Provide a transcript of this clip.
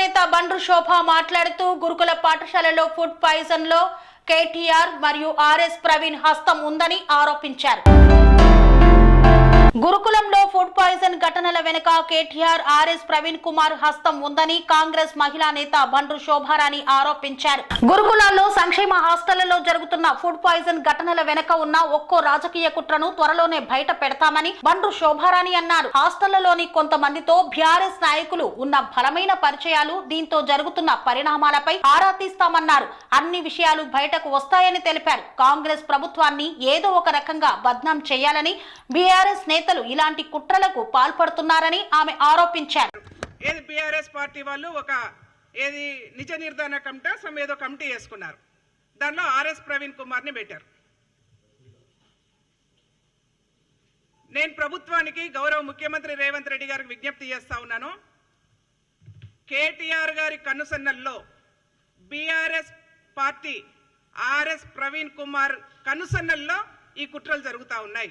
నేత బండ్రు శోభ మాట్లాడుతూ గురుకుల పాఠశాలలో ఫుడ్ పాయిజన్లో కేటీఆర్ మరియు ఆర్ఎస్ ప్రవీణ్ హస్తం ఉందని ఆరోపించారు. గురుకులంలో పాయిజన్ ఘటనల వెనుక కేటీఆర్ ఆర్ఎస్ ప్రవీణ్ కుమార్ హస్తం ఉందని కాంగ్రెస్ మహిళా నేత బండ్రు శోభారాణి ఆరోపించారు. గురుకులాల్లో సంక్షేమ హాస్టళ్ళలో జరుగుతున్న ఫుడ్ పాయిజన్ ఘటనల వెనుక ఉన్న ఒక్కో రాజకీయ కుట్రను త్వరలోనే బయట పెడతామని బండ్రు శోభారాణి అన్నారు. హాస్టళ్ళలోని కొంతమందితో బీఆర్ఎస్ నాయకులు ఉన్న బలమైన పరిచయాలు దీంతో జరుగుతున్న పరిణామాలపై ఆరా తీస్తామన్నారు. అన్ని విషయాలు బయటకు వస్తాయని తెలిపారు. కాంగ్రెస్ ప్రభుత్వాన్ని ఏదో ఒక రకంగా బద్నాం చేయాలని బీఆర్ఎస్ నేతలు ఇలాంటి కుట్రలకు పాల్పడుతున్నారని ఆమె ఆరోపించారు. ఏది బీఆర్ఎస్ పార్టీ వాళ్ళు ఒక ఏది నిజ నిర్ధారణ కమిటీ సమ్ ఏదో కమిటీ వేసుకున్నారు. దానిలో ఆర్ఎస్ ప్రవీణ్ కుమార్ని పెట్టారు. నేను ప్రభుత్వానికి గౌరవ ముఖ్యమంత్రి రేవంత్ రెడ్డి గారికి విజ్ఞప్తి చేస్తా ఉన్నాను. కేటీఆర్ గారి కనుసన్నల్లో BRS party RS Praveen Kumar కనుసన్నల్లో ఈ కుట్రలు జరుగుతూ ఉన్నాయి.